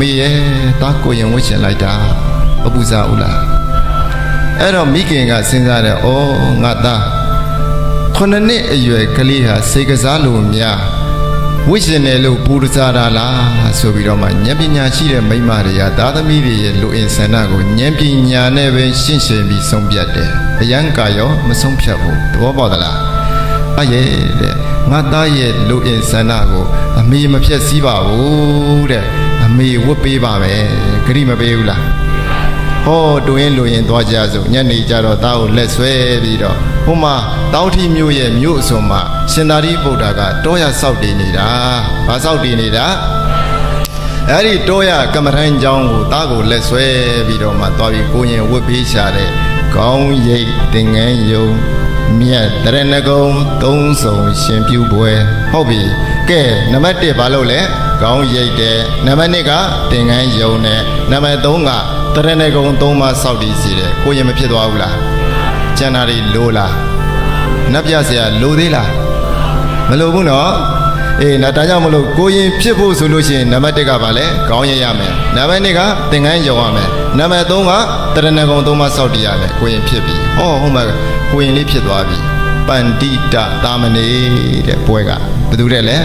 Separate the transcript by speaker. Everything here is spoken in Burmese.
Speaker 1: မေရဲ့တာကိုရင်ဝှရှင်လိုက်တာမပူစားဘူးလားအဲ့တော့မိခင်ကစဉ်းစားတယ်ဩငါသားခုနှစ်နှစ်အရွယ်ကလေးဟာစိတ်ကစားလို့များဝှရှင်တယ်လို့ပူစားတာလားဆိုပြီးတော့မှဉာဏ်ပညာရှိတဲ့မိန်းမတွေကသားသမီးတွေရဲ့လူအင်ဆန္ဒကိုဉာဏ်ပညာနဲ့ပဲရှင်းရှင်းပြီးဆုံးဖြတ်တယ်အယံကာရောမဆုံးဖြတ်ဘူးသဘောပေါက်သလားအရဲ့တဲ့ငါသားရဲ့လူအင်ဆန္ဒကိုအမေမဖြက်စည်းပါဘူးတဲ့အ မေဝတ်ပေးပါမယ်ဂရိမပေးဘူးလားဟောတူရင်လူရင်သွားကြစို့ညနေကြတော့သားကိုလက်ဆွဲပြီးတော့ဟိုမှာတောင်းထီမျိုးရဲ့မြို့အစုံမှာရှင်သာရိပုတ္တရာကတောရဆောက်တည်နေတာဘာဆောက်တည်နေတာအဲ့ဒီတောရကမ္မထမ်းကျောင်းကိုသားကိုလက်ဆွဲပြီးတော့မှသွားပြီးကိုရင်ဝတ်ပေးရှာတဲ့ကောင်းရိပ်တင်ငန်းယုံမြတ်တရဏဂုံသုံးဆောင်ရှင်ပြုပွဲဟုတ်ပြီကဲနံပါတ်1ဘာလို့လဲ ခေါင်းရိတ်တယ်နံပါတ်2ကတင်ငန်းယုံတယ်နံပါတ်3ကတရဏဂုံသုံးပါစောက်တည်စီတယ်ကိုရင်မဖြစ်သွားဘူးလားကျန်တာတွေလိုလားနတ်ပြဆရာလိုသေးလားမလိုဘူးနော်အေးနော်ဒါကြောင့်မလို့ကိုရင်ဖြစ်ဖို့ဆိုလို့ရှိရင်နံပါတ်1ကဘာလဲခေါင်းရိတ်ရမယ်နံပါတ်2ကတင်ငန်းယုံရမယ်နံပါတ်3ကတရဏဂုံသုံးပါစောက်တည်ရမယ်ကိုရင်ဖြစ်ပြီဟောဟုတ်မှာကိုရင်လေးဖြစ်သွားပြီပန္တိတသာမဏေတဲ့ပွဲကဘယ်သူတဲ့လဲ